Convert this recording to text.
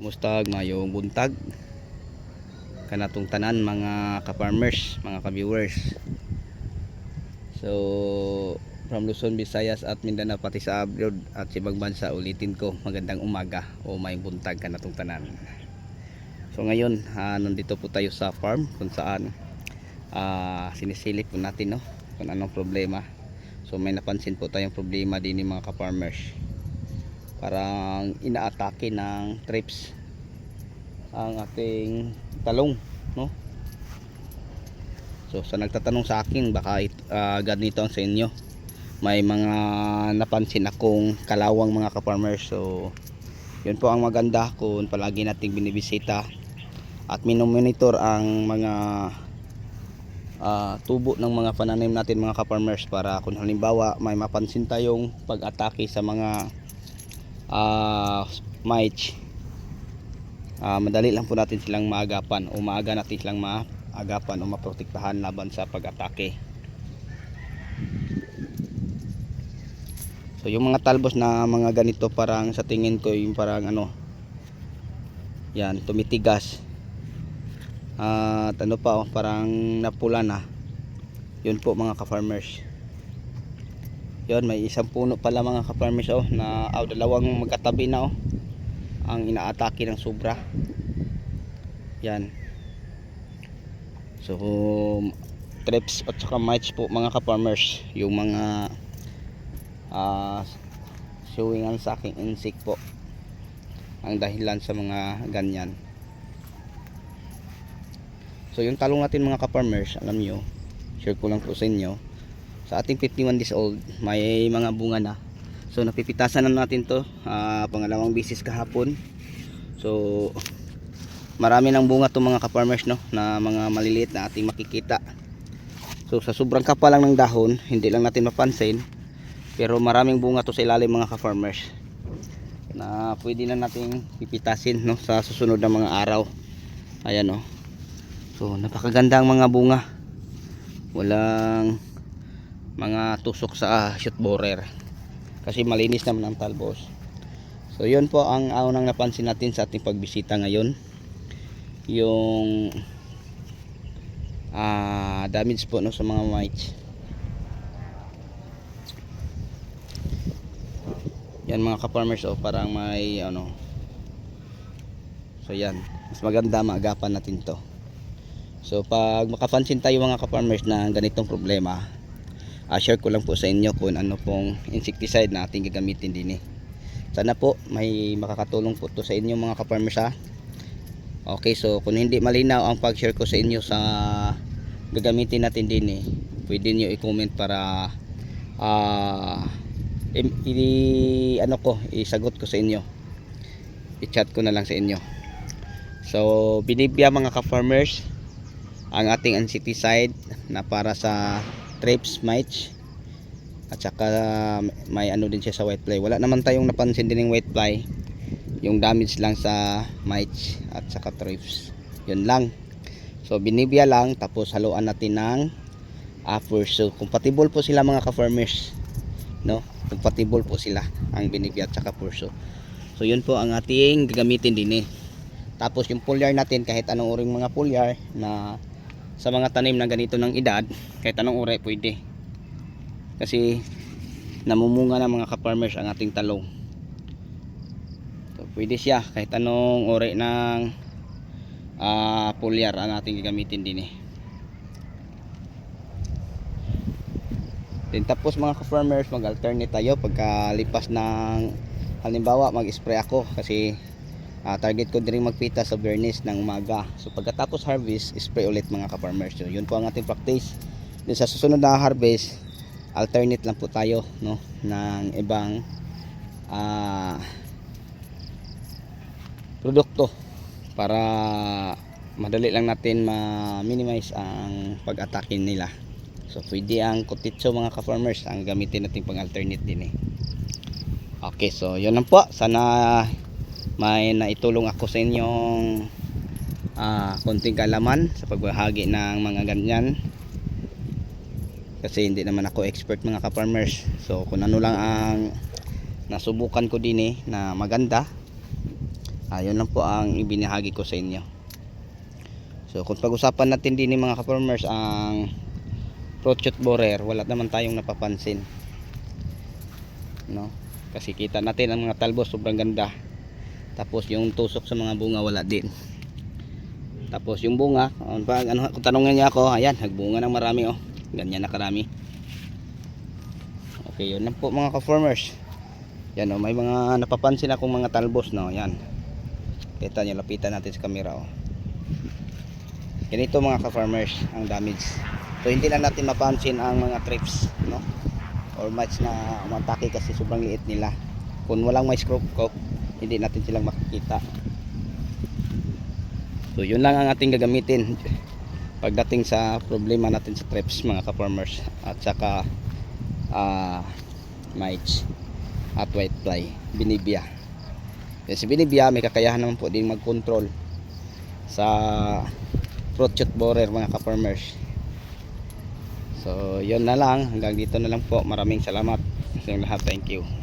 Kumusta mayong buntag kanatong tanan mga ka-farmers, mga ka-viewers. So from Luzon, Visayas at Mindanao pati sa abroad at sa ibang bansa ulitin ko magandang umaga o may buntag kanatong tanan. So ngayon ah, nandito po tayo sa farm kung saan ah, sinisilip po natin no kung anong problema. So may napansin po tayong problema din ng mga ka-farmers parang inaatake ng trips ang ating talong no? So sa nagtatanong sa akin baka it, ah, ganito ang sa inyo. May mga napansin akong kalawang mga ka-farmers. So yun po ang maganda kung palagi nating binibisita at minomonitor ang mga ah, tubo ng mga pananim natin mga ka-farmers para kung halimbawa may mapansin tayong pag-atake sa mga uh, mites ah, madali lang po natin silang maagapan o maaga natin silang maagapan o maprotektahan laban sa pag-atake. So yung mga talbos na mga ganito parang sa tingin ko yung parang ano yan tumitigas. At ano pa oh, parang napula na. Yun po mga ka-farmers yun may isang puno pala mga ka-farmers oh na oh, dalawang magkatabi na oh ang inaatake ng sobra. Yan. So trips at saka mites po mga ka-farmers yung mga ah showing sa aking insect po. Ang dahilan sa mga ganyan. So yung talong natin mga ka-farmers alam nyo share ko lang po sa inyo sa ating 51 days old may mga bunga na. So napipitasan na natin to ah, pangalawang bisis kahapon. So marami ng bunga to mga ka-farmers no na mga maliliit na ating makikita. So sa sobrang kapal lang ng dahon hindi lang natin mapansin pero maraming bunga to sa ilalim mga ka-farmers na pwede na nating pipitasin no sa susunod na mga araw. Ayan no. So napakaganda ang mga bunga. Walang mga tusok sa shoot borer. Kasi malinis naman ang talbos so yun po ang unang napansin natin sa ating pagbisita ngayon. Yung ah damage po no sa mga mites. Yan mga ka-farmers oh parang may ano. So yan. Mas maganda maagapan natin to. So pag makapansin tayo mga ka-farmers na ganitong problema uh, share ko lang po sa inyo kung ano pong insecticide na ating gagamitin din eh. Sana po may makakatulong po to sa inyo mga ka-farmers ha. Okay, so kung hindi malinaw ang pag-share ko sa inyo sa gagamitin natin din eh, pwede niyo i-comment para ah i- i- ano ko, isagot ko sa inyo. I-chat ko na lang sa inyo. So, binibya mga ka-farmers ang ating insecticide na para sa trips mites at saka may ano din siya sa white fly. Wala naman tayong napansin din ng white fly. Yung damage lang sa mites at saka trips. Yun lang. So binibya lang. Tapos haluan natin ng upper so compatible po sila mga ka-farmers. No? Compatible po sila ang binibya at saka purso so yun po ang ating gagamitin din eh. Tapos yung foliar natin kahit anong uring mga foliar na sa mga tanim na ganito ng edad kahit anong uri pwede. Kasi namumunga na mga ka-farmers ang ating talong. So, pwede siya kahit anong uri ng uh, pulyar ang ating gagamitin din eh. Then tapos mga ka-farmers mag-alternate tayo pagkalipas ng halimbawa mag-spray ako kasi Ah, target ko din magpita sa Bernice ng umaga. So pagkatapos harvest, spray ulit mga ka-farmers. So, yun po ang ating practice. Then sa susunod na harvest, alternate lang po tayo no ng ibang ah produkto para madali lang natin ma-minimize ang pag-atake nila. So pwede ang kutitso mga ka-farmers ang gamitin natin pang alternate din eh. Okay, so yun lang po. Sana may naitulong ako sa inyong ah, konting kalaman sa pagbahagi ng mga ganyan. Kasi hindi naman ako expert mga ka-farmers. So kung ano lang ang nasubukan ko din eh na maganda ayun lang po ang ibinahagi ko sa inyo. So kung pag-usapan natin din ng mga ka-farmers ang prochot borer wala naman tayong napapansin. No? Kasi kita natin ang mga talbos sobrang ganda tapos yung tusok sa mga bunga wala din. Tapos yung bunga ano pag ano kung tanongin niya ako ayan nagbunga ng marami oh. Ganyan na karami okay yun lang po mga ka-farmers. Yan oh may mga napapansin akong mga talbos no yan. Kita nyo lapitan natin sa camera oh. Ganito mga ka-farmers ang damage. So hindi na natin mapansin ang mga trips no? Or mites na umatake kasi sobrang liit nila. Kung walang crop coke hindi natin silang makikita. So yun lang ang ating gagamitin pagdating sa problema natin sa trips mga ka-farmers. At saka ah mites at white fly. Binibia. Kasi binibia may kakayahan naman po din mag-control sa fruit shoot borer mga ka-farmers. So yun na lang. Hanggang dito na lang po. Maraming salamat. Sa lahat. Thank you